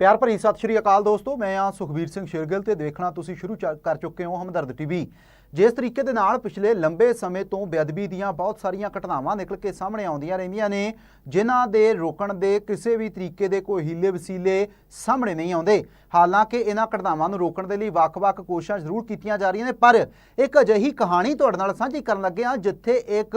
ਪਿਆਰ ਭਰੀ ਸਤਿ ਸ਼੍ਰੀ ਅਕਾਲ ਦੋਸਤੋ, ਮੈਂ ਆ ਸੁਖਬੀਰ ਸਿੰਘ ਸ਼ੇਰਗਿੱਲ ਤੇ ਦੇਖਣਾ ਤੁਸੀਂ ਸ਼ੁਰੂ ਚ- ਕਰ ਚੁੱਕੇ ਹੋ ਹਮਦਰਦ ਟੀਵੀ। ਜਿਸ ਤਰੀਕੇ ਦੇ ਨਾਲ ਪਿਛਲੇ ਲੰਬੇ ਸਮੇਂ ਤੋਂ ਬੇਅਦਬੀ ਦੀਆਂ ਬਹੁਤ ਸਾਰੀਆਂ ਘਟਨਾਵਾਂ ਨਿਕਲ ਕੇ ਸਾਹਮਣੇ ਆਉਂਦੀਆਂ ਰਹਿੰਦੀਆਂ ਨੇ, ਜਿਨ੍ਹਾਂ ਦੇ ਰੋਕਣ ਦੇ ਕਿਸੇ ਵੀ ਤਰੀਕੇ ਦੇ ਕੋਈ ਹੀਲੇ ਵਸੀਲੇ ਸਾਹਮਣੇ ਨਹੀਂ ਆਉਂਦੇ। ਹਾਲਾਂਕਿ ਇਹਨਾਂ ਘਟਨਾਵਾਂ ਨੂੰ ਰੋਕਣ ਦੇ ਲਈ ਵੱਖ-ਵੱਖ ਕੋਸ਼ਿਸ਼ਾਂ ਜ਼ਰੂਰ ਕੀਤੀਆਂ ਜਾ ਰਹੀਆਂ ਨੇ, ਪਰ ਇੱਕ ਅਜਿਹੀ ਕਹਾਣੀ ਤੁਹਾਡੇ ਨਾਲ ਸਾਂਝੀ ਕਰਨ ਲੱਗੇ ਹਾਂ, ਜਿੱਥੇ ਇੱਕ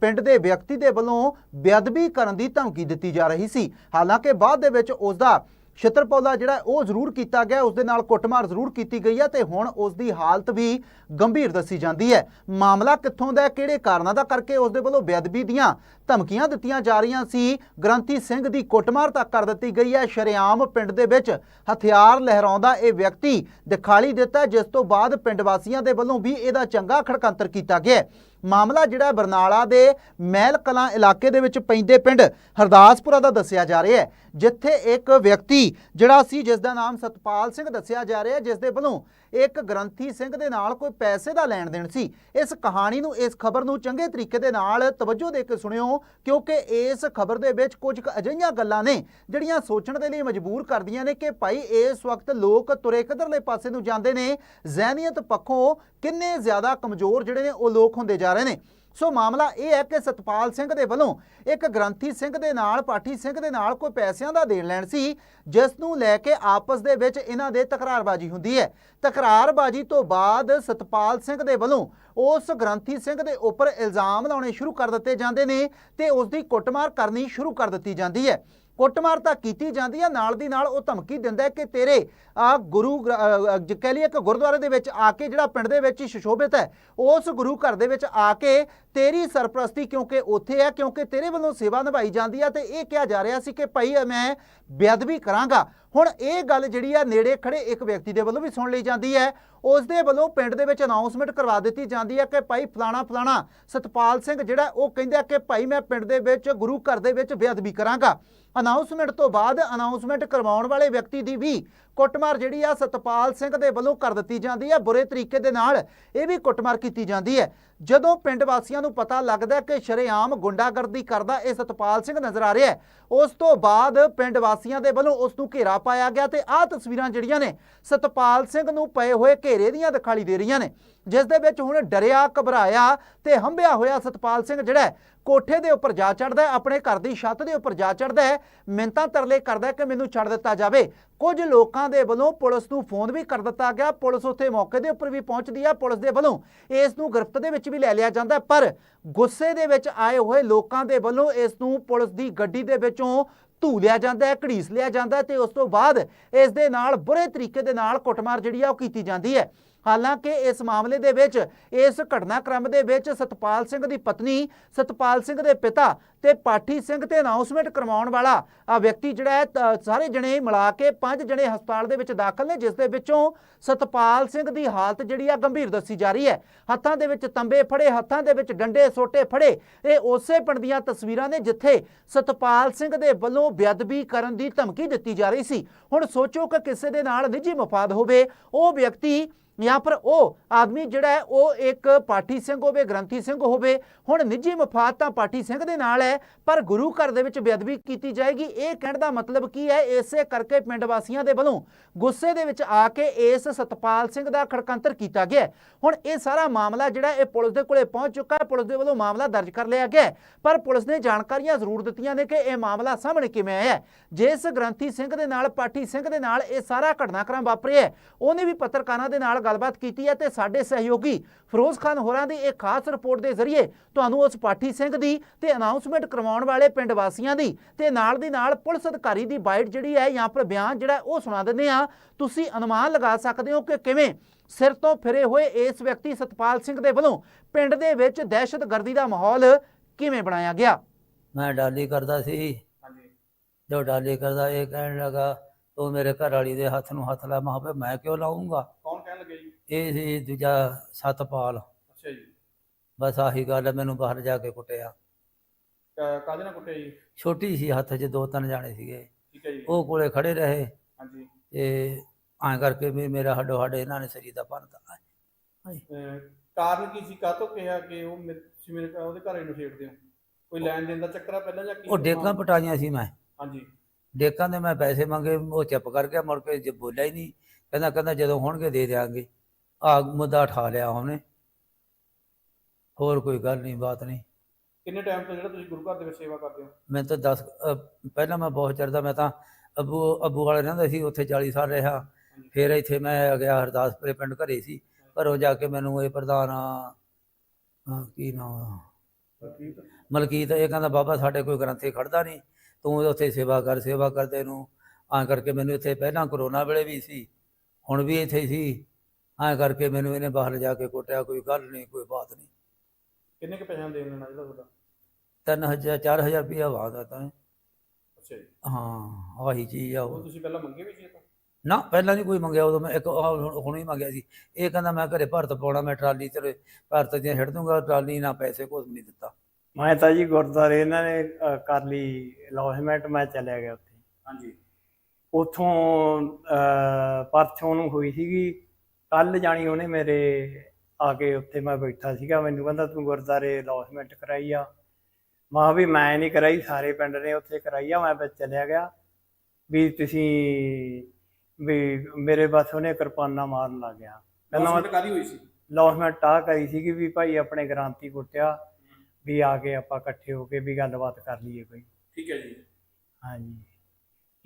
ਪਿੰਡ ਦੇ ਵਿਅਕਤੀ ਦੇ ਵੱਲੋਂ ਬੇਅਦਬੀ ਕਰਨ ਦੀ ਧਮਕੀ ਦਿੱਤੀ ਜਾ ਰਹੀ ਸੀ। ਹਾਲਾਂਕਿ ਬਾਅਦ ਦੇ ਵਿੱਚ ਉਸ ਦਾ ਛਤਰਪੌਲਾ ਜਿਹੜਾ ਉਹ ਜ਼ਰੂਰ ਕੀਤਾ ਗਿਆ, ਉਸ ਦੇ ਨਾਲ ਕੁੱਟਮਾਰ ਜ਼ਰੂਰ ਕੀਤੀ ਗਈ ਹੈ ਤੇ ਹੁਣ ਉਸ ਦੀ ਹਾਲਤ ਵੀ ਗੰਭੀਰ ਦੱਸੀ ਜਾਂਦੀ ਹੈ। ਮਾਮਲਾ ਕਿੱਥੋਂ ਦਾ ਕਿਹੜੇ ਕਾਰਨਾਂ ਦਾ ਕਰਕੇ ਉਸ ਦੇ ਵੱਲੋਂ ਬੇਅਦਬੀ ਦੀਆਂ ਧਮਕੀਆਂ ਦਿੱਤੀਆਂ ਜਾ ਰਹੀਆਂ ਸੀ ਗ੍ਰੰਥੀ ਸਿੰਘ ਦੀ ਕੁੱਟਮਾਰ ਤੱਕ ਕਰ ਦਿੱਤੀ ਗਈ ਹੈ। ਸ਼ਰੇਆਮ ਪਿੰਡ ਦੇ ਵਿੱਚ ਹਥਿਆਰ ਲਹਿਰਾਉਂਦਾ ਇਹ ਵਿਅਕਤੀ ਦਿਖਾਲੀ ਦਿੱਤਾ ਜਿਸ ਤੋਂ ਬਾਅਦ ਪਿੰਡ ਵਾਸੀਆਂ ਦੇ ਵੱਲੋਂ ਵੀ ਇਹਦਾ ਚੰਗਾ ਖੜਕੰਤਰ ਕੀਤਾ ਗਿਆ ਮਾਮਲਾ ਜਿਹੜਾ ਬਰਨਾਲਾ ਦੇ ਮਹਿਲ ਕਲਾਂ ਇਲਾਕੇ ਦੇ ਵਿੱਚ ਪੈਂਦੇ ਪਿੰਡ ਹਰਦਾਸਪੁਰਾ ਦਾ ਦੱਸਿਆ ਜਾ ਰਿਹਾ ਹੈ, ਜਿੱਥੇ ਇੱਕ ਵਿਅਕਤੀ ਜਿਹੜਾ ਸੀ, ਜਿਸ ਦਾ ਨਾਮ ਸਤਪਾਲ ਸਿੰਘ ਦੱਸਿਆ ਜਾ ਰਿਹਾ ਹੈ, ਜਿਸ ਦੇ ਵੱਲੋਂ ਇੱਕ ਗ੍ਰੰਥੀ ਸਿੰਘ ਦੇ ਨਾਲ ਕੋਈ ਪੈਸੇ ਦਾ ਲੈਣ ਦੇਣ ਸੀ। ਇਸ ਕਹਾਣੀ ਨੂੰ, ਇਸ ਖਬਰ ਨੂੰ ਚੰਗੇ ਤਰੀਕੇ ਦੇ ਨਾਲ ਤਵੱਜੋ ਦੇ ਕੇ ਸੁਣਿਓ, ਕਿਉਂਕਿ ਇਸ ਖਬਰ ਦੇ ਵਿੱਚ ਕੁਝ ਕੁ ਅਜਿਹੀਆਂ ਗੱਲਾਂ ਨੇ, ਜਿਹੜੀਆਂ ਸੋਚਣ ਦੇ ਲਈ ਮਜਬੂਰ ਕਰਦੀਆਂ ਨੇ ਕਿ ਭਾਈ, ਇਸ ਵਕਤ ਲੋਕ ਤੁਰੇ ਕਿੱਧਰਲੇ ਪਾਸੇ ਨੂੰ ਜਾਂਦੇ ਨੇ, ਜ਼ਹਿਨੀਅਤ ਪੱਖੋਂ ਕਿੰਨੇ ਜ਼ਿਆਦਾ ਕਮਜ਼ੋਰ ਜਿਹੜੇ ਨੇ, ਉਹ ਲੋਕ ਹੁੰਦੇ ਜਾ ਰਹੇ ਨੇ। ਸੋ ਮਾਮਲਾ ਇਹ ਹੈ ਕਿ ਸਤਪਾਲ ਸਿੰਘ ਦੇ ਵੱਲੋਂ ਇੱਕ ਗ੍ਰੰਥੀ ਸਿੰਘ ਦੇ ਨਾਲ, ਪਾਠੀ ਸਿੰਘ ਦੇ ਨਾਲ ਕੋਈ ਪੈਸਿਆਂ ਦਾ ਦੇਣ ਲੈਣ ਸੀ, ਜਿਸ ਨੂੰ ਲੈ ਕੇ ਆਪਸ ਦੇ ਵਿੱਚ ਇਹਨਾਂ ਦੇ ਤਕਰਾਰਬਾਜ਼ੀ ਹੁੰਦੀ ਹੈ। ਤਕਰਾਰਬਾਜ਼ੀ ਤੋਂ ਬਾਅਦ ਸਤਪਾਲ ਸਿੰਘ ਦੇ ਵੱਲੋਂ ਉਸ ਗ੍ਰੰਥੀ ਸਿੰਘ ਦੇ ਉੱਪਰ ਇਲਜ਼ਾਮ ਲਾਉਣੇ ਸ਼ੁਰੂ ਕਰ ਦਿੱਤੇ ਜਾਂਦੇ ਨੇ ਤੇ ਉਸ ਦੀ ਕੁੱਟਮਾਰ ਕਰਨੀ ਸ਼ੁਰੂ ਕਰ ਦਿੱਤੀ ਜਾਂਦੀ ਹੈ। ਕੁੱਟਮਾਰ ਤਾਂ ਕੀਤੀ ਜਾਂਦੀ ਹੈ ਨਾਲ ਦੀ ਨਾਲ ਉਹ ਧਮਕੀ ਦਿੰਦਾ ਕਿ ਤੇਰੇ ਆ ਗੁਰੂ ਗ੍ਰ- ਕਹਿ ਲਈਏ ਕਿ ਗੁਰਦੁਆਰੇ ਦੇ ਵਿੱਚ ਆ ਕੇ ਜਿਹੜਾ ਪਿੰਡ ਦੇ ਵਿੱਚ ਹੀ ਸੁਸ਼ੋਭਿਤ ਹੈ, ਉਸ ਗੁਰੂ ਘਰ ਦੇ ਵਿੱਚ ਆ ਕੇ ਤੇਰੀ ਸਰਪ੍ਰਸਤੀ ਕਿਉਂਕਿ ਉੱਥੇ ਹੈ, ਕਿਉਂਕਿ ਤੇਰੇ ਵੱਲੋਂ ਸੇਵਾ ਨਿਭਾਈ ਜਾਂਦੀ ਹੈ ਤੇ ਇਹ ਕਿਹਾ ਜਾ ਰਿਹਾ ਸੀ ਕਿ ਭਾਈ ਮੈਂ ਬੇਅਦਬੀ ਕਰਾਂਗਾ। ਹੁਣ ਇਹ ਗੱਲ ਜਿਹੜੀ ਆ, ਨੇੜੇ ਖੜੇ ਇੱਕ ਵਿਅਕਤੀ ਦੇ ਵੱਲੋਂ ਵੀ ਸੁਣ ਲਈ ਜਾਂਦੀ ਹੈ। ਉਸ ਦੇ ਵੱਲੋਂ ਪਿੰਡ ਦੇ ਵਿੱਚ ਅਨਾਉਂਸਮੈਂਟ ਕਰਵਾ ਦਿੱਤੀ ਜਾਂਦੀ ਹੈ ਕਿ ਭਾਈ ਫਲਾਣਾ ਫਲਾਣਾ ਸਤਪਾਲ ਸਿੰਘ ਜਿਹੜਾ, ਉਹ ਕਹਿੰਦਾ ਕਿ ਭਾਈ ਮੈਂ ਪਿੰਡ ਦੇ ਵਿੱਚ, ਗੁਰੂ ਘਰ ਦੇ ਵਿੱਚ ਬੇਅਦਬੀ ਕਰਾਂਗਾ। ਅਨਾਉਂਸਮੈਂਟ ਤੋਂ ਬਾਅਦ ਅਨਾਉਂਸਮੈਂਟ ਕਰਵਾਉਣ ਵਾਲੇ ਵਿਅਕਤੀ ਦੀ ਵੀ ਕੁੱਟਮਾਰ ਜਿਹੜੀ ਆ ਸਤਪਾਲ ਸਿੰਘ ਦੇ ਵੱਲੋਂ ਕਰ ਦਿੱਤੀ ਜਾਂਦੀ ਹੈ। ਬੁਰੇ ਤਰੀਕੇ ਦੇ ਨਾਲ ਇਹ ਵੀ ਕੁੱਟਮਾਰ ਕੀਤੀ ਜਾਂਦੀ ਹੈ। ਜਦੋਂ ਪਿੰਡ ਵਾਸੀਆਂ ਨੂੰ ਪਤਾ ਲੱਗਦਾ ਕਿ ਸ਼ਰੇਆਮ ਗੁੰਡਾਗਰਦੀ ਕਰਦਾ ਇਹ ਸਤਪਾਲ ਸਿੰਘ ਨਜ਼ਰ ਆ ਰਿਹਾ ਹੈ, ਉਸ ਤੋਂ ਬਾਅਦ ਪਿੰਡ ਵਾਸੀਆਂ ਦੇ ਵੱਲੋਂ ਉਸ ਨੂੰ ਘੇਰਾ ਪਾਇਆ ਗਿਆ ਤੇ ਆਹ ਤਸਵੀਰਾਂ ਜਿਹੜੀਆਂ ਨੇ ਸਤਪਾਲ ਸਿੰਘ ਨੂੰ ਪਏ ਹੋਏ ਘੇਰੇ ਦੀਆਂ ਦਿਖਾਈ ਦੇ ਰਹੀਆਂ ਨੇ। ਜਿਸ ਦੇ ਵਿੱਚ ਹੁਣ ਡਰਿਆ, ਘਬਰਾਇਆ ਤੇ ਹੰਭਿਆ ਹੋਇਆ ਸਤਪਾਲ ਸਿੰਘ ਜਿਹੜਾ ਕੋਠੇ ਦੇ ਉੱਪਰ ਜਾ ਚੜਦਾ ਆਪਣੇ ਘਰ ਦੀ ਛੱਤ ਦੇ ਉੱਪਰ ਜਾ ਚੜਦਾ ਹੈ ਮਿੰਤਾਂ ਤਰਲੇ ਕਰਦਾ ਕਿ ਮੈਨੂੰ ਛੱਡ ਦਿੱਤਾ ਜਾਵੇ। ਕੁਝ ਲੋਕਾਂ ਦੇ ਵੱਲੋਂ ਪੁਲਿਸ ਨੂੰ ਫੋਨ ਵੀ ਕਰ ਦਿੱਤਾ ਗਿਆ। ਪੁਲਿਸ ਉੱਥੇ ਮੌਕੇ ਦੇ ਉੱਪਰ ਵੀ ਪਹੁੰਚਦੀ ਹੈ। ਪੁਲਿਸ ਦੇ ਵੱਲੋਂ ਇਸ ਨੂੰ ਗ੍ਰਿਫਤ ਦੇ ਵਿੱਚ ਵੀ ਲੈ ਲਿਆ ਜਾਂਦਾ ਪਰ ਗੁੱਸੇ ਦੇ ਵਿੱਚ ਆਏ ਹੋਏ ਲੋਕਾਂ ਦੇ ਵੱਲੋਂ ਇਸ ਨੂੰ ਪੁਲਿਸ ਦੀ ਗੱਡੀ ਦੇ ਵਿੱਚੋਂ ਧੂ ਲਿਆ ਜਾਂਦਾ ਹੈ, ਘੜੀਸ ਲਿਆ ਜਾਂਦਾ ਹੈ ਤੇ ਉਸ ਤੋਂ ਬਾਅਦ ਇਸ ਦੇ ਨਾਲ ਬੁਰੇ ਤਰੀਕੇ ਦੇ ਨਾਲ ਕੁੱਟਮਾਰ ਜਿਹੜੀ ਆ ਉਹ ਕੀਤੀ ਜਾਂਦੀ ਹੈ। ਹਾਲਾਂਕਿ ਇਸ ਮਾਮਲੇ ਦੇ ਵਿੱਚ, ਇਸ ਘਟਨਾਕ੍ਰਮ ਦੇ ਵਿੱਚ ਸਤਪਾਲ ਸਿੰਘ ਦੀ ਪਤਨੀ, ਸਤਪਾਲ ਸਿੰਘ ਦੇ ਪਿਤਾ ਤੇ ਪਾਠੀ ਸਿੰਘ ਤੇ ਅਨਾਉਂਸਮੈਂਟ ਕਰਵਾਉਣ ਵਾਲਾ ਆ ਵਿਅਕਤੀ ਜਿਹੜਾ ਹੈ ਸਾਰੇ ਜਣੇ ਮਿਲਾ ਕੇ ਪੰਜ ਜਣੇ ਹਸਪਤਾਲ ਦੇ ਵਿੱਚ ਦਾਖਲ ਨੇ, ਜਿਸ ਦੇ ਵਿੱਚੋਂ ਸਤਪਾਲ ਸਿੰਘ ਦੀ ਹਾਲਤ ਜਿਹੜੀ ਆ ਗੰਭੀਰ ਦੱਸੀ ਜਾ ਰਹੀ ਹੈ। ਹੱਥਾਂ ਦੇ ਵਿੱਚ ਤੰਬੇ ਫੜੇ, ਹੱਥਾਂ ਦੇ ਵਿੱਚ ਡੰਡੇ ਸੋਟੇ ਫੜੇ, ਇਹ ਉਸੇ ਪਿੰਡ ਦੀਆਂ ਤਸਵੀਰਾਂ ਨੇ, ਜਿੱਥੇ ਸਤਪਾਲ ਸਿੰਘ ਦੇ ਵੱਲੋਂ ਬੇਅਦਬੀ ਕਰਨ ਦੀ ਧਮਕੀ ਦਿੱਤੀ ਜਾ ਰਹੀ ਸੀ। ਹੁਣ ਸੋਚੋ ਕਿ ਕਿਸੇ ਦੇ ਨਾਲ ਨਿੱਜੀ ਮਫਾਦ ਹੋਵੇ, ਉਹ ਵਿਅਕਤੀ ਜਾਂ ਪਰ ਉਹ ਆਦਮੀ ਜਿਹੜਾ ਹੈ, ਉਹ ਇੱਕ ਪਾਠੀ ਸਿੰਘ ਹੋਵੇ, ਗ੍ਰੰਥੀ ਸਿੰਘ ਹੋਵੇ, ਹੁਣ ਨਿੱਜੀ ਮਫਾਦ ਤਾਂ ਪਾਠੀ ਸਿੰਘ ਦੇ ਨਾਲ ਹੈ, ਪਰ ਗੁਰੂ ਘਰ ਦੇ ਵਿੱਚ ਬੇਅਦਬੀ ਕੀਤੀ ਜਾਏਗੀ। ਇਹ ਕਹਿਣ ਦਾ ਮਤਲਬ ਕੀ ਹੈ? ਇਸੇ ਕਰਕੇ ਪਿੰਡ ਵਾਸੀਆਂ ਦੇ ਵੱਲੋਂ ਗੁੱਸੇ ਦੇ ਵਿੱਚ ਆ ਕੇ ਇਸ ਸਤਪਾਲ ਸਿੰਘ ਦਾ ਖੜਕੰਤਰ ਕੀਤਾ ਗਿਆ ਹੁਣ ਇਹ ਸਾਰਾ ਮਾਮਲਾ ਜਿਹੜਾ ਇਹ ਪੁਲਿਸ ਦੇ ਕੋਲੇ ਪਹੁੰਚ ਚੁੱਕਾ ਹੈ, ਪੁਲਿਸ ਦੇ ਵੱਲੋਂ ਮਾਮਲਾ ਦਰਜ ਕਰ ਲਿਆ ਗਿਆ ਪਰ ਪੁਲਿਸ ਨੇ ਜਾਣਕਾਰੀਆਂ ਜ਼ਰੂਰ ਦਿੱਤੀਆਂ ਨੇ ਕਿ ਇਹ ਮਾਮਲਾ ਸਾਹਮਣੇ ਕਿਵੇਂ ਆਇਆ ਜਿਸ ਗ੍ਰੰਥੀ ਸਿੰਘ ਦੇ ਨਾਲ, ਪਾਠੀ ਸਿੰਘ ਦੇ ਨਾਲ ਇਹ ਸਾਰਾ ਘਟਨਾਕ੍ਰਮ ਵਾਪਰਿਆ ਉਹਨੇ ਵੀ ਪੱਤਰਕਾਰਾਂ ਦੇ ਨਾਲ ਗੱਲਬਾਤ ਕੀਤੀ ਹੈ ਤੇ ਸਾਡੇ ਸਹਿਯੋਗੀ ਫਿਰੋਜ਼ ਖਾਨ ਹੋਰਾਂ ਦੀ ਇੱਕ ਖਾਸ ਰਿਪੋਰਟ ਦੇ ਜ਼ਰੀਏ ਤੁਹਾਨੂੰ ਉਸ ਪਾਠੀ ਸਿੰਘ ਦੀ ਤੇ ਅਨਾਉਂਸਮੈਂਟ ਕਰਵਾਉਣ ਵਾਲੇ ਪਿੰਡ ਵਾਸੀਆਂ ਦੀ ਤੇ ਨਾਲ ਦੀ ਨਾਲ ਪੁਲਿਸ ਅਧਿਕਾਰੀ ਦੀ ਬਾਈਟ ਜਿਹੜੀ ਹੈ ਜਾਂ ਪਰ ਬਿਆਨ ਜਿਹੜਾ ਹੈ ਉਹ ਸੁਣਾ ਦਿੰਦੇ ਆ ਤੁਸੀਂ ਅਨੁਮਾਨ ਲਗਾ ਸਕਦੇ ਹੋ ਕਿ ਕਿਵੇਂ ਸਿਰ ਤੋਂ ਫਿਰੇ ਹੋਏ ਇਸ ਵਿਅਕਤੀ ਸਤਪਾਲ ਸਿੰਘ ਦੇ ਵੱਲੋਂ ਪਿੰਡ ਦੇ ਵਿੱਚ ਦਹਿਸ਼ਤਗਰਦੀ ਦਾ ਮਾਹੌਲ ਕਿਵੇਂ ਬਣਾਇਆ ਗਿਆ? ਮੈਂ ਡਾਲੀ ਕਰਦਾ ਸੀ। ਹਾਂਜੀ। ਜੋ ਡਾਲੀ ਕਰਦਾ ਇਹ ਕਹਿਣ ਲੱਗਾ ਤੂੰ ਮੇਰੇ ਘਰ ਵਾਲੀ ਦੇ ਹੱਥ ਨੂੰ ਹੱਥ ਲਾ। ਮੈਂ ਕਿਹਾ ਮੈਂ ਕਿਉਂ ਲਾਉਂਗਾ ਲੱਗੇ ਜੀ ਇਹ ਸੀ ਦੂਜਾ ਸਤਪਾਲ। ਅੱਛਾ ਜੀ। ਬਸ ਆਹੀ ਗੱਲ ਮੈਨੂੰ ਬਾਹਰ ਜਾ ਕੇ ਕੁੱਟਿਆ। ਕਾਹਦੇ ਨਾਲ ਕੁੱਟਿਆ ਜੀ? ਛੋਟੀ ਸੀ ਹੱਥ 'ਚ ਦੋ ਤਿੰਨ ਜਾਣੇ ਸੀਗੇ। ਠੀਕ ਹੈ ਜੀ। ਉਹ ਕੋਲੇ ਖੜੇ ਰਹੇ। ਹਾਂਜੀ। ਤੇ ਐਂ ਕਰਕੇ ਵੀ ਮੇਰਾ ਹੱਡੋ ਹੱਡ ਇਹਨਾਂ ਨੇ ਸਰੀ ਦਾ ਭੰਨਤਾ ਕਾਰਨ ਕੀ ਸੀ? ਕਾਹਤੋਂ ਕਿਹਾ ਕਿ ਉਹ ਮੇ- ਤੁਸੀਂ ਮੇਰੇ ਉਹਦੇ ਘਰੇ ਨੂੰ ਛੇੜਦੇ ਹੋ? ਕੋਈ ਲੈਣ ਦੇਣ ਦਾ ਚੱਕਰ ਆ ਪਹਿਲਾਂ ਜਾਂ ਕੀ ਉਹ ਡੇਕਾਂ ਪਟਾਈਆਂ ਸੀ ਮੈਂ। ਹਾਂਜੀ। ਡੇਕਾਂ ਦੇ ਮੈਂ ਪੈਸੇ ਮੰਗੇ ਉਹ ਚੁੱਪ ਕਰ ਗਿਆ ਮੁੜ ਕੇ ਜੇ ਬੋਲਿਆ ਹੀ ਨਹੀਂ। ਕਹਿੰਦਾ ਕਹਿੰਦਾ ਜਦੋਂ ਹੋਣਗੇ ਦੇ ਦਿਆਂਗੇ। ਆ ਮੁੱਦਾ ਠਾ ਲਿਆ ਉਹਨੇ। ਹੋਰ ਕੋਈ ਗੱਲ ਨਹੀਂ ਬਾਤ ਨਹੀਂ। ਕਿੰਨੇ ਟਾਈਮ ਤੋਂ ਜਿਹੜਾ ਤੁਸੀਂ ਗੁਰੂ ਘਰ ਦੇ ਵਿੱਚ ਸੇਵਾ ਕਰਦੇ ਹੋ? ਮੈਂ ਤਾਂ 10 ਪਹਿਲਾਂ ਮੈਂ ਬਹੁਤ ਚਿਰ ਮੈਂ ਤਾਂ ਅੱਬੂ ਅੱਬੂ ਵਾਲੇ ਰਹਿੰਦਾ ਸੀ ਉੱਥੇ 40 ਸਾਲ ਰਿਹਾ। ਫਿਰ ਇੱਥੇ ਮੈਂ ਆ ਗਿਆ ਹਰਦਾਸਪੁਰੇ ਪਿੰਡ ਘਰੇ ਸੀ। ਘਰੋਂ ਜਾ ਕੇ ਮੈਨੂੰ ਇਹ ਪ੍ਰਧਾਨ ਆ ਕੀ ਨਾਮ ਮਲਕੀਤ। ਇਹ ਕਹਿੰਦਾ ਬਾਬਾ ਸਾਡੇ ਕੋਈ ਗ੍ਰੰਥੀ ਖੜਦਾ ਨਹੀਂ। ਤੂੰ ਉੱਥੇ ਸੇਵਾ ਕਰ ਸੇਵਾ ਕਰਦੇ ਨੂੰ। ਐਂ ਕਰਕੇ ਮੈਨੂੰ ਇੱਥੇ ਪਹਿਲਾਂ ਕਰੋਨਾ ਵੇਲੇ ਵੀ ਸੀ। ਹੁਣ ਵੀ ਇੱਥੇ ਸੀ। ਐਂ ਕਰਕੇ ਮੈਨੂੰ ਇਹਨੇ ਬਾਹਰ ਜਾ ਕੇ ਕੁੱਟਿਆ ਕੋਈ ਗੱਲ ਨਹੀਂ ਕੋਈ ਬਾਤ ਨਹੀਂ। ਕਿੰਨੇ ਕੁ ਪੈਸਿਆਂ ਦੇ ਦੇਣਾ ਜਿਹੜਾ ਤੁਹਾਡਾ? ਤਿੰਨ ਹਜ਼ਾਰ ਚਾਰ ਹਜ਼ਾਰ ਰੁਪਇਆ ਵਾਦਾ ਤਾਂ। ਅੱਛਾ ਜੀ। ਹਾਂ ਆਹੀ ਚੀਜ਼ ਆ ਉਹ। ਉਹ ਤੁਸੀਂ ਪਹਿਲਾਂ ਮੰਗੇ ਵੀ ਸੀ ਇਹ ਤਾਂ? ਨਾ ਪਹਿਲਾਂ ਨਹੀਂ ਕੋਈ ਮੰਗਿਆ ਉਦੋਂ ਮੈਂ ਇੱਕ ਆਹ ਹੁਣ ਹੁਣ ਹੀ ਮੰਗਿਆ ਸੀ। ਇਹ ਕਹਿੰਦਾ ਮੈਂ ਘਰੇ ਭਰਤ ਪਾਉਣਾ ਮੈਂ ਟਰਾਲੀ ਤੇ ਭਰਤ ਦੀਆਂ ਛੱਡ ਦੂੰਗਾ ਟਰਾਲੀ ਨਾ ਪੈਸੇ ਕੁਝ ਨਹੀਂ ਦਿੱਤਾ। ਮੈਂ ਤਾਂ ਜੀ ਗੁਰਦੁਆਰੇ ਇਹਨਾਂ ਨੇ ਕਰ ਲਈ ਅਲੌਸਮੈਂਟ ਮੈਂ ਚਲਿਆ ਗਿਆ ਉੱਥੇ। ਹਾਂਜੀ। ਉਥੋਂ ਪਰਸੋਂ ਨੂੰ ਹੋਈ ਸੀਗੀ। ਕੱਲ ਜਾਣੀ ਉਹਨੇ ਮੇਰੇ ਆ ਕੇ ਉੱਥੇ ਮੈਂ ਬੈਠਾ ਸੀਗਾ। ਮੈਨੂੰ ਕਹਿੰਦਾ ਤੂੰ ਗੁਰਦੁਆਰੇ ਅਲੌਸਮੈਂਟ ਕਰਾਈ ਆ। ਮੈਂ ਵੀ ਮੈਂ ਨਹੀਂ ਕਰਾਈ ਸਾਰੇ ਪਿੰਡ ਨੇ ਉੱਥੇ ਕਰਾਈ ਆ। ਮੈਂ ਵਿੱਚ ਚਲਿਆ ਗਿਆ। ਵੀ ਤੁਸੀਂ ਵੀ ਮੇਰੇ ਬਸ ਉਹਨੇ ਕਿਰਪਾਨਾ ਮਾਰਨ ਲੱਗ ਗਿਆ। ਕਹਿੰਦਾ ਮੈਂ ਕਾਦੀ ਹੋਈ ਸੀ? ਲੌਸਮੈਂਟ ਆ ਕਰੀ ਸੀਗੀ ਵੀ ਭਾਈ ਆਪਣੇ ਗ੍ਰਾਂਤੀ ਕੁੱਟਿਆ ਵੀ ਆ ਕੇ ਆਪਾਂ ਇਕੱਠੇ ਹੋ ਕੇ ਵੀ ਗੱਲਬਾਤ ਕਰ ਲਈਏ ਕੋਈ। ਠੀਕ ਹੈ ਜੀ। ਹਾਂਜੀ।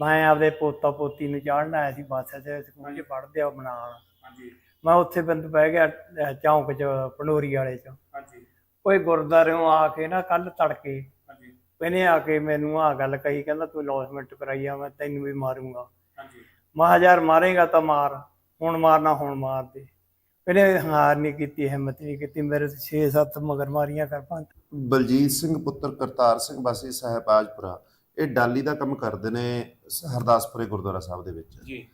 ਮੈਂ ਆਪਦੇ ਪੋਤਾ ਪੋਤੀ ਨੂੰ ਚਾੜਨ ਆਇਆ ਸੀ ਬੱਸ 'ਚ ਸਕੂਲ 'ਚ ਪੜ੍ਹਦੇ ਆ ਬਣਾਉਣ ਹਾਂਜੀ। ਮੈਂ ਉੱਥੇ ਬੰਦ ਬਹਿ ਗਿਆ ਅਹ ਚੌਂਕ 'ਚ ਪਨੋਰੀ ਵਾਲੇ 'ਚ। ਹਾਂਜੀ। ਕੋਈ ਗੁਰਦਾਰਿਓਂ ਆ ਕੇ ਨਾ ਕੱਲ ਤੜਕੇ ਹਾਂਜੀ। ਇਹਨੇ ਆ ਕੇ ਮੈਨੂੰ ਆ ਗੱਲ ਕਹੀ ਕਹਿੰਦਾ ਤੂੰ ਲੌਸਮੈਂਟ ਕਰਾਈ ਆ ਮੈਂ ਤੈਨੂੰ ਵੀ ਮਾਰੂੰਗਾ। ਹਾਂਜੀ। ਮੈਂ ਕਿਹਾ ਯਾਰ ਮਾਰੇਗਾ ਤਾਂ ਮਾਰ ਹੁਣ ਮਾਰਨਾ ਹੁਣ ਮਾਰ ਦੇ। ਇਹਨੇ ਹਾਰ ਨਹੀਂ ਕੀਤੀ ਹਿੰਮਤ ਨਹੀਂ ਕੀਤੀ ਮੇਰੇ 6-7 ਮਗਰ ਮਾਰੀਆਂ ਕਰ ਪੰਜ ਬਲਜੀਤ ਸਿੰਘ ਪੁੱਤਰ ਕਰਤਾਰ ਸਿੰਘ ਵਾਸੀ ਸਾਹਿਬਾਜਪੁਰਾ ਇਹ ਡਾਲੀ ਦਾ ਕੰਮ ਕਰਦੇ ਨੇ ਹਰਦਾਸਪੁਰੇ ਗੁਰਦੁਆਰਾ ਸਾਹਿਬ ਦੇ ਵਿੱਚ। ਜੀ।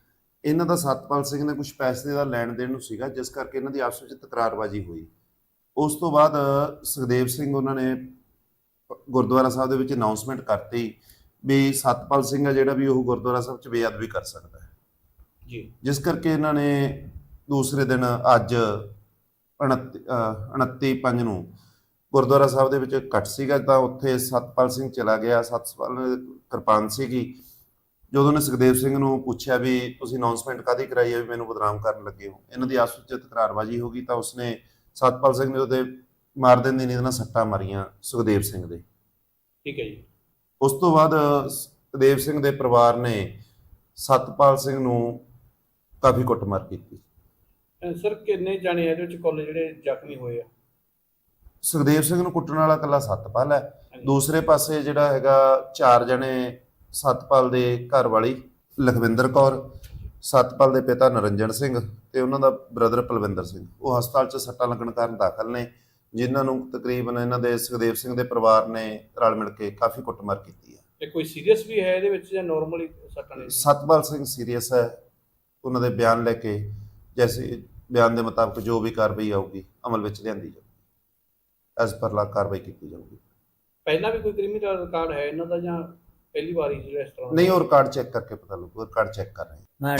ਇਹਨਾਂ ਦਾ ਸਤਪਾਲ ਸਿੰਘ ਨੇ ਕੁਝ ਪੈਸੇ ਦਾ ਲੈਣ ਦੇਣ ਨੂੰ ਸੀਗਾ ਜਿਸ ਕਰਕੇ ਇਹਨਾਂ ਦੀ ਆਪਸ ਵਿੱਚ ਤਕਰਾਰਬਾਜ਼ੀ ਹੋਈ। ਉਸ ਤੋਂ ਬਾਅਦ ਸੁਖਦੇਵ ਸਿੰਘ ਉਹਨਾਂ ਨੇ ਗੁਰਦੁਆਰਾ ਸਾਹਿਬ ਦੇ ਵਿੱਚ ਅਨਾਉਂਸਮੈਂਟ ਕਰਤੀ ਵੀ ਸਤਪਾਲ ਸਿੰਘ ਆ ਜਿਹੜਾ ਵੀ ਉਹ ਗੁਰਦੁਆਰਾ ਸਾਹਿਬ 'ਚ ਬੇਅਦਬੀ ਕਰ ਸਕਦਾ ਹੈ। ਜੀ। ਜਿਸ ਕਰਕੇ ਇਹਨਾਂ ਨੇ ਦੂਸਰੇ ਦਿਨ ਅੱਜ 29 ਅਹ 29 ਪੰਜ ਨੂੰ ਗੁਰਦੁਆਰਾ ਸਾਹਿਬ ਦੇ ਵਿੱਚ ਇਕੱਠ ਸੀਗਾ ਤਾਂ ਉੱਥੇ ਸਤਪਾਲ ਸਿੰਘ ਚਲਾ ਗਿਆ ਸਤਪਾਲ ਕਿਰਪਾਨ ਸੀਗੀ ਜਦੋਂ ਨੇ ਸੁਖਦੇਵ ਸਿੰਘ ਨੂੰ ਪੁੱਛਿਆ ਵੀ ਤੁਸੀਂ ਅਨਾਉਂਸਮੈਂਟ ਕਾਦੀ ਕਰਾਈ ਹੈ ਵੀ ਮੈਨੂੰ ਬਦਨਾਮ ਕਰਨ ਲੱਗੇ ਹੋ? ਇਹਨਾਂ ਦੀ ਆਪਸ ਵਿੱਚ ਤਕਰਾਰਬਾਜ਼ੀ ਹੋ ਗਈ ਤਾਂ ਉਸਨੇ ਸਤਪਾਲ ਸਿੰਘ ਨੇ ਉਹਦੇ ਮਾਰ ਦਿੰਦੀ ਨਹੀਂ ਨਾਲ ਸੱਟਾਂ ਮਾਰੀਆਂ ਸੁਖਦੇਵ ਸਿੰਘ ਦੇ। ਠੀਕ ਹੈ ਜੀ। ਉਸ ਤੋਂ ਬਾਅਦ ਸੁਖਦੇਵ ਸਿੰਘ ਦੇ ਪਰਿਵਾਰ ਨੇ ਸਤਪਾਲ ਸਿੰਘ ਨੂੰ ਕਾਫੀ ਕੁੱਟਮਾਰ ਕੀਤੀ। ਸਰ ਕਿੰਨੇ ਜਾਣੇ ਇਹਦੇ ਵਿੱਚ ਕੁੱਲ ਜਿਹੜੇ ਜ਼ਖਮੀ ਹੋਏ ਆ? ਸੁਖਦੇਵ ਸਿੰਘ ਨੂੰ ਕੁੱਟਣ ਵਾਲਾ ਕੱਲਾ ਸਤਪਾਲ ਹੈ। ਦੂਸਰੇ ਪਾਸੇ ਜਿਹੜਾ ਹੈਗਾ ਚਾਰ ਜਣੇ ਸਤਪਾਲ ਦੇ ਘਰ ਵਾਲੀ ਲਖਵਿੰਦਰ ਕੌਰ ਸਤਪਾਲ ਦੇ ਪਿਤਾ ਨਰਿੰਜਨ ਸਿੰਘ ਤੇ ਉਹਨਾਂ ਦਾ ਬ੍ਰਦਰ ਪਲਵਿੰਦਰ ਸਿੰਘ। ਉਹ ਹਸਪਤਾਲ 'ਚ ਸੱਟਾਂ ਲੱਗਣ ਕਾਰਨ ਦਾਖਲ ਨੇ ਜਿਨ੍ਹਾਂ ਨੂੰ ਤਕਰੀਬਨ ਇਹਨਾਂ ਦੇ ਸੁਖਦੇਵ ਸਿੰਘ ਦੇ ਪਰਿਵਾਰ ਨੇ ਰਲ ਮਿਲ ਕੇ ਕਾਫੀ ਕੁੱਟਮਾਰ ਕੀਤੀ ਹੈ। ਤੇ ਕੋਈ ਸੀਰੀਅਸ ਵੀ ਹੈ ਇਹਦੇ ਵਿੱਚ ਜਾਂ ਨਾਰਮਲੀ ਸੱਟਾਂ ਨੇ ਸਤਪਾਲ ਸਿੰਘ ਸੀਰੀਅਸ ਹੈ। ਉਹਨਾਂ ਦੇ ਬਿਆਨ ਲੈ ਕੇ ਜੈਸੇ ਬਿਆਨ ਦੇ ਮੁਤਾਬਕ ਜੋ ਵੀ ਕਾਰਵਾਈ ਆਊਗੀ ਅਮਲ ਵਿੱਚ ਲਿਆਂਦੀ ਜਾਊਗੀ। ਐਸ ਪਰ ਲਾ ਕਾਰਵਾਈ ਕੀਤੀ ਜਾਊਗੀ। ਪਹਿਲਾਂ ਵੀ ਕੋਈ ਕ੍ਰਿਮੀਨਲ ਰਿਕਾਰਡ ਹੈ ਇਹਨਾਂ ਦਾ ਜਾਂ ਪਹਿਲੀ ਵਾਰੀ ਜਿਹੜਾ ਇਸ ਤਰ੍ਹਾਂ ਨਹੀਂ ਉਹ ਰਿਕਾਰਡ ਚੈੱਕ ਕਰਕੇ ਪਤਾ ਲੱਗੂ ਰਿਕਾਰਡ ਚੈੱਕ ਕਰ ਰਹੇ ਹਾਂ। ਮੈਂ